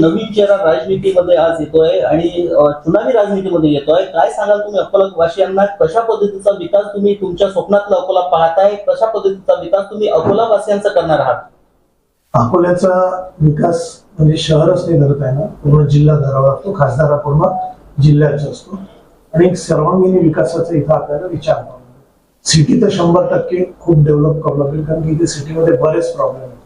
नवीन चेहरा राजनीतीमध्ये आज येतोय आणि चुनावी राजनीतीमध्ये येतोय. काय सांगाल तुम्ही अकोला वासियांना कशा पद्धतीचा विकास तुम्ही तुमच्या स्वप्नातला अकोला पाहताय? कशा पद्धतीचा विकास तुम्ही अकोला वासियांचा करणार आहात? अकोल्याचा विकास म्हणजे शहरच नाही धरत आहे ना. पूर्ण जिल्हा धरावा लागतो. खासदार पूर्ण जिल्ह्याचा असतो. आणि एक सर्वांगीण विकासाचा इथं आपल्याला विचार करावा सिटी तर शंभर टक्के खूप डेव्हलप करावं लागेल. कारण की इथे सिटीमध्ये बरेच प्रॉब्लेम आहेत.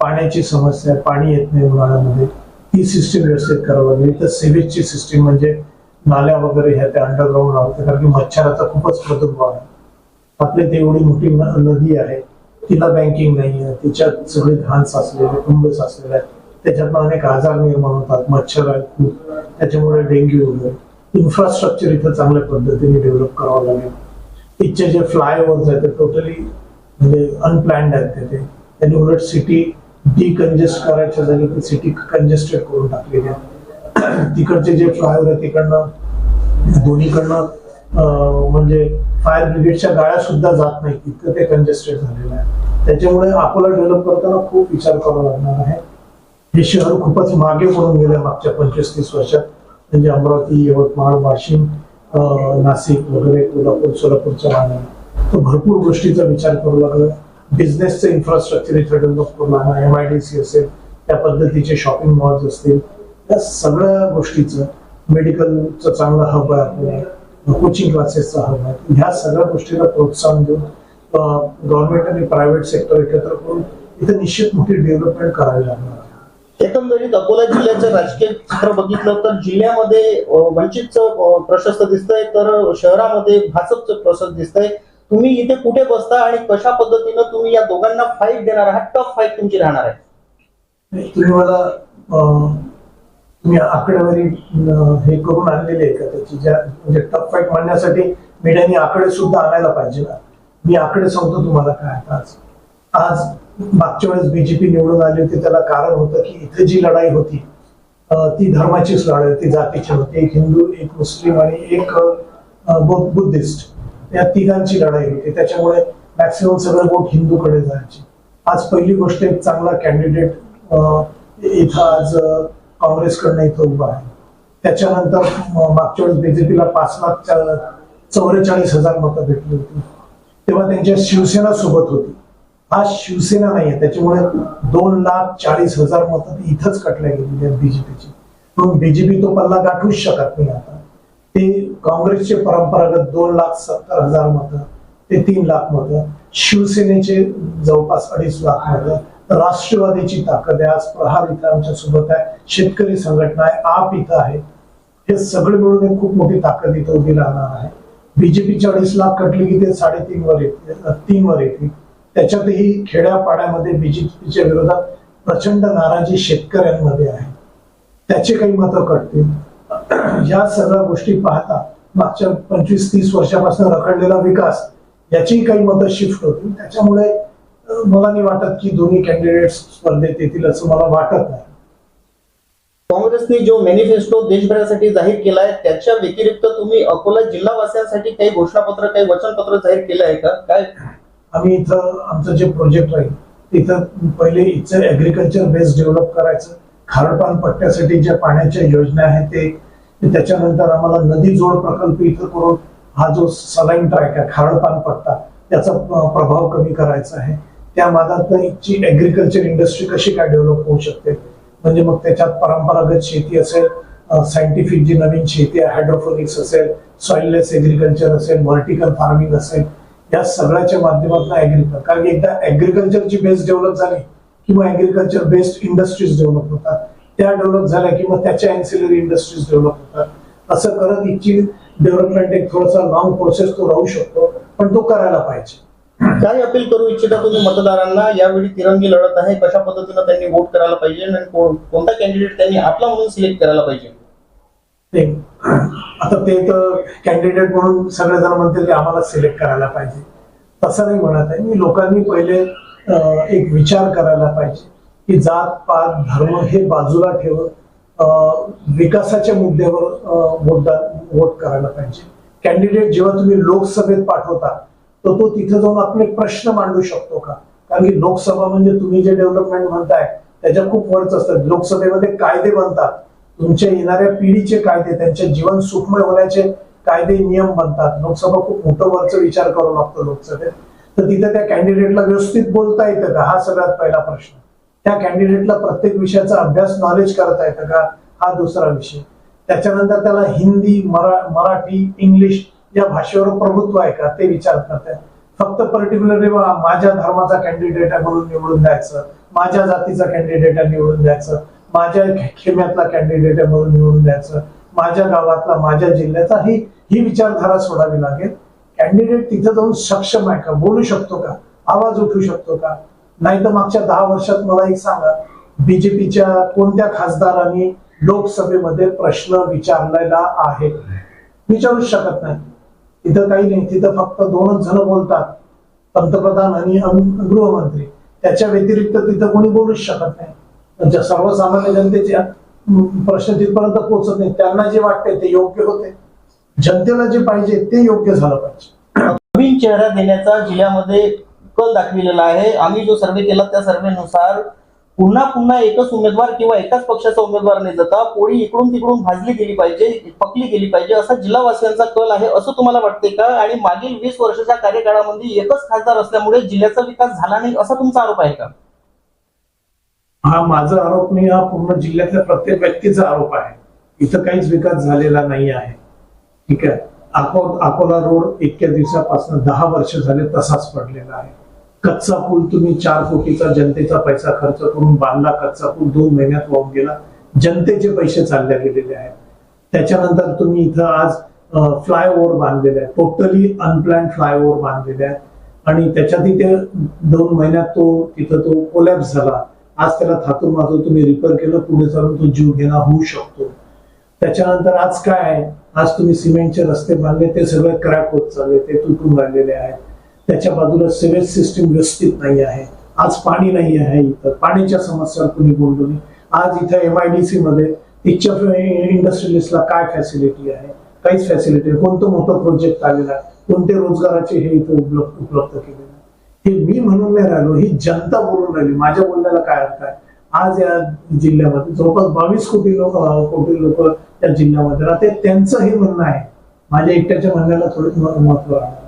पाण्याची समस्या आहे पाणी येत नाही उन्हाळ्यामध्ये. ती सिस्टीम व्यवस्थित करावं. लागेल तर सिवेजची सिस्टीम म्हणजे नाल्या वगैरे ह्या त्या अंडरग्राऊंड लावते कारण की मच्छराचा खूपच प्रादुर्भाव आहे. आपल्या इथे एवढी मोठी न- नदी आहे. तिला बँकिंग नाही आहे तिच्यात सगळे घाण साचलेले कुंभ साचलेले आहेत. त्याच्यातनं अनेक आजार निर्माण होतात. मच्छर आहेत खूप. त्याच्यामुळे डेंग्यू वगैरे. इन्फ्रास्ट्रक्चर इथं चांगल्या पद्धतीने डेव्हलप करावं लागेल. इथचे जे फ्लायओव्हर्स आहेत ते टोटली म्हणजे अनप्लॅन्ड आहेत तिथे. त्यांनी उलट सिटी डिकंजेस्ट करायच्या जागी ती सिटी कंजेस्टेड करून टाकलेली आहे तिकडचे जे फ्लायओव्हर आहे तिकडनं दोन्हीकडनं म्हणजे फायर ब्रिगेडच्या गाड्या सुद्धा जात नाही तितकं ते कंजेस्टेड झालेलं आहे. त्याच्यामुळे अकोला डेव्हलप करताना खूप विचार करावा लागणार आहे. हे शहर खूपच मागे पडून गेलं मागच्या पंचवीस तीस वर्षात. म्हणजे अमरावती यवतमाळ वाशिम नाशिक वगैरे कोल्हापूर सोलापूरच्या राहणार तर भरपूर गोष्टीचा विचार करू लागला बिझनेसचं इन्फ्रास्ट्रक्चर इथं develop M I D C असेल त्या पद्धतीचे शॉपिंग मॉल्स असतील त्या सगळ्या गोष्टीचं मेडिकलचं चांगलं हब आहे आपल्याला कोचिंग क्लासेसचा हब आहे. ह्या सगळ्या गोष्टीला प्रोत्साहन देऊन गव्हर्नमेंट आणि प्रायव्हेट सेक्टर एकत्र करून इथं निश्चित मोठी डेव्हलपमेंट करावी लागणार आहे. एकंदरीत अकोला जिल्ह्याचं राजकीय चित्र बघितलं तर जिल्ह्यामध्ये वंचितचं प्रशस्त दिसतंय तर शहरामध्ये भाजपचं प्रशस्त दिसतंय. तुम्ही इथे कुठे बसता आणि कशा पद्धतीनं तुम्ही या दोघांना फाईट देणार आहात? टफ फाईट तुमची राहणार आहे. तुम्ही मला तुम्ही आकडेवारी हे करून आणलेली आहे का त्याची? ज्या म्हणजे टफ फाईट मांडण्यासाठी मीडियाने आकडे सुद्धा आणायला पाहिजे ना. मी आकडे सांगतो तुम्हाला काय आज आज मागच्या वेळेस बीजेपी निवडून आली होती. त्याला कारण होतं की इथे जी लढाई होती ती धर्माचीच लढाई होती जातीची होती. एक हिंदू एक मुस्लिम आणि एक बौद्ध- बुद्धिस्ट. या तिघांची लढाई होती. त्याच्यामुळे मॅक्सिमम सगळं वोट हिंदूकडे जायचे. आज पहिली गोष्ट एक चांगला कॅन्डिडेट इथं आज काँग्रेसकडनं इथं उभा आहे. त्याच्यानंतर मागच्या वेळेस बीजेपीला पाच लाख चौवेचाळीस हजार मतं भेटली होती. तेव्हा त्यांच्या शिवसेना सोबत होती. आज शिवसेना नाहीये. त्याच्यामुळे दोन लाख चाळीस हजार मतं इथंच कटल्या गेलेली आहेत बीजेपीची म्हणून बीजेपी तो पल्ला गाठूच शकत नाही आता. ते काँग्रेसचे परंपरागत दोन लाख सत्तर हजार मतं ते तीन लाख मतं शिवसेनेचे जवळपास अडीच लाख मतं. राष्ट्रवादीची ताकद आहे आज प्रहार इथं आमच्यासोबत आहे शेतकरी संघटना आहे आप इथं आहे. हे सगळे मिळून एक खूप मोठी ताकद इथं उभी राहणार आहे. बीजेपीच्या अडीच लाख कटली की ते साडेतीन वर येतील तीन वर येतील. त्याच्यातही खेड्यापाड्यामध्ये बीजेपीच्या विरोधात प्रचंड नाराजी शेतकऱ्यांमध्ये आहे. त्याचे काही मतं कटतील. या सगळ्या गोष्टी पाहता मागच्या पंचवीस तीस वर्षापासून रखडलेला विकास याची काही मतं शिफ्ट होतील त्याच्यामुळे मला नाही वाटत की दोन्ही कॅन्डिडेट स्पर्धेत येतील असं मला वाटत नाही. काँग्रेसने जो मॅनिफेस्टो देशभरासाठी जाहीर केलाय त्याच्या व्यतिरिक्त तुम्ही अकोला जिल्हावासियांसाठी काही घोषणापत्र काही वचनपत्र जाहीर केलं आहे का? काय? आम्ही इथं आमचं जे प्रोजेक्ट राहील तिथं पहिले इथचं ऍग्रिकल्चर बेस डेव्हलप करायचं खारपान पट्ट्यासाठी ज्या पाण्याच्या योजना आहेत ते त्याच्यानंतर आम्हाला नदी जोड प्रकल्प इथं करून हा जो सलाईन ट्रॅक आहे खारपान पट्टा त्याचा प्रभाव कमी करायचा आहे. त्या मादात इथची ऍग्रिकल्चर इंडस्ट्री कशी काय डेव्हलप होऊ शकते? म्हणजे मग त्याच्यात परंपरागत शेती असेल सायंटिफिक जी नवीन शेती आहे हायड्रोफोनिक्स असेल सॉइललेस एग्रीकल्चर असेल व्हर्टिकल फार्मिंग असेल या सगळ्याच्या माध्यमातून ऍग्रिकल्चर कारण की एकदा ऍग्रिकल्चरची बेस डेव्हलप झाली किंवा ऍग्रिकल्चर बेस्ड इंडस्ट्रीज डेव्हलप होतात. त्या डेव्हलप झाल्या किंवा त्याच्या अँसिलरी इंडस्ट्रीज डेव्हलप होतात. असं करत इथची डेव्हलपमेंट एक थोडासा लॉंग प्रोसेस तो राहू शकतो पण तो करायला पाहिजे. काय अपील करू इच्छिता तुम्ही मतदारांना यावेळी तिरंगी लढत आहे कशा पद्धतीनं त्यांनी वोट करायला पाहिजे आणि कोणता कॅन्डिडेट त्यांनी आपला म्हणून सिलेक्ट करायला पाहिजे? आता ते तर कॅन्डिडेट म्हणून सगळेजण म्हणतील की आम्हाला सिलेक्ट करायला पाहिजे. तसं नाही म्हणत आहे. मी लोकांनी पहिले एक विचार करायला पाहिजे. की जात पात धर्म हे बाजूला ठेवत विकासाच्या मुद्द्यावर मुद्दा वोट करायला पाहिजे. कॅन्डिडेट जेव्हा तुम्ही लोकसभेत पाठवता तर तो तिथे जाऊन आपले प्रश्न मांडू शकतो का? कारण की लोकसभा म्हणजे तुम्ही जे डेव्हलपमेंट म्हणताय त्याच्या खूप वरच असतात लोकसभेमध्ये कायदे बनतात. तुमच्या येणाऱ्या पिढीचे कायदे त्यांचे जीवन सुखमय होण्याचे कायदे नियम बनतात. लोकसभा खूप मोठं वरचा विचार करावा लागतो लोकसभेत. तर तिथे त्या कॅन्डिडेटला व्यवस्थित बोलता येतं का? हा सगळ्यात पहिला प्रश्न. त्या कॅन्डिडेटला प्रत्येक विषयाचा अभ्यास नॉलेज करता येतं का? हा दुसरा विषय. त्याच्यानंतर त्याला हिंदी मरा मराठी इंग्लिश या भाषेवर प्रभुत्व आहे का? ते विचार करताय फक्त पर्टिक्युलरली माझ्या धर्माचा कॅन्डिडेट आहे म्हणून निवडून द्यायचं. माझ्या जातीचा कॅन्डिडेट आहे निवडून द्यायचं. माझ्या खेम्यातला कॅन्डिडेट आहे म्हणून निवडून द्यायचं. माझ्या गावातला माझ्या जिल्ह्याचा ही ही विचारधारा सोडावी लागेल. कॅन्डिडेट तिथं जाऊन सक्षम आहे का? बोलू शकतो का? आवाज उठू शकतो का? नाही तर मागच्या दहा वर्षात मला एक सांगा बीजेपीच्या कोणत्या खासदारांनी लोकसभेमध्ये प्रश्न विचारलेला आहे? विचारूच शकत नाही. तिथं काही नाही तिथं फक्त दोनच जण बोलतात पंतप्रधान आणि गृहमंत्री. त्याच्या व्यतिरिक्त तिथं कोणी बोलूच शकत नाही. म्हणजे सर्वसामान्य जनतेच्या प्रश्न तिथपर्यंत पोहोचत नाही. त्यांना जे वाटते ते योग्य होते. जनतेला जे पाहिजे ते योग्य झालं पाहिजे. नवीन चेहरा देण्याचा जिल्ह्यामध्ये कल दाखविलेला आहे. आम्ही जो सर्वे केला त्या सर्वेनुसार पुन्हा पुन्हा एकच उमेदवार किंवा एकाच पक्षाचा उमेदवार न जाता. पोळी इकडून तिकडून भाजली गेली पाहिजे पकली गेली पाहिजे असा जिल्हावासियांचा कल आहे असं तुम्हाला वाटते का? आणि मागील वीस वर्षाच्या कार्यकाळामध्ये एकच खासदार असल्यामुळे जिल्ह्याचा विकास झाला नाही असा तुमचा आरोप आहे का? हा माझा आरोप नाही हा पूर्ण जिल्ह्यातल्या प्रत्येक व्यक्तीचा आरोप आहे. इथं काहीच विकास झालेला नाही आहे. ठीक आहे. अकोला रोड इतक्या दिवसापासून दहा वर्ष झाले तसाच पडलेला आहे. कच्चा पूल तुम्ही चार कोटीचा जनतेचा पैसा खर्च करून बांधला कच्चा पूल दोन महिन्यात वाहून गेला. जनतेचे पैसे चालले गेलेले आहेत. त्याच्यानंतर तुम्ही इथं आज फ्लायओव्हर बांधलेले आहे टोटली अनप्लॅन फ्लायओव्हर बांधलेले आहेत. आणि त्याच्यात तिथे दोन महिन्यात तो तिथं तो कोलॅप्स झाला. आज त्याला थातून मातून तुम्ही रिपेअर केलं पुढे चालून तो जीव घेणा होऊ शकतो. त्याच्यानंतर आज काय आहे? आज तुम्ही सिमेंटचे रस्ते बांधले ते सगळे क्रॅक होत चालले ते तुटून राहिलेले आहेत. त्याच्या बाजूला सिवेज सिस्टीम व्यवस्थित नाही आहे. आज पाणी नाही आहे इथं. पाण्याच्या समस्यावर कुणी बोललो नाही. आज इथं एम आयडीसी मध्ये टीचर इंडस्ट्रियलिस्टला काय फॅसिलिटी आहे? काहीच फॅसिलिटी आहे कोणतं मोठं प्रोजेक्ट आलेला आहे? कोणते रोजगाराचे हे इथे उपलब्ध उपलब्ध केलेलं आहे? हे मी म्हणून नाही राहिलो. ही जनता बोलून राहिली. माझ्या बोलण्याला काय अर्थ आहे? आज या जिल्ह्यामध्ये जवळपास बावीस कोटी लोक कोटी लोक त्या जिल्ह्यामध्ये राहते त्यांचं हे म्हणणं आहे. माझ्या एकट्याच्या म्हणण्याला थोडं महत्त्व आहे.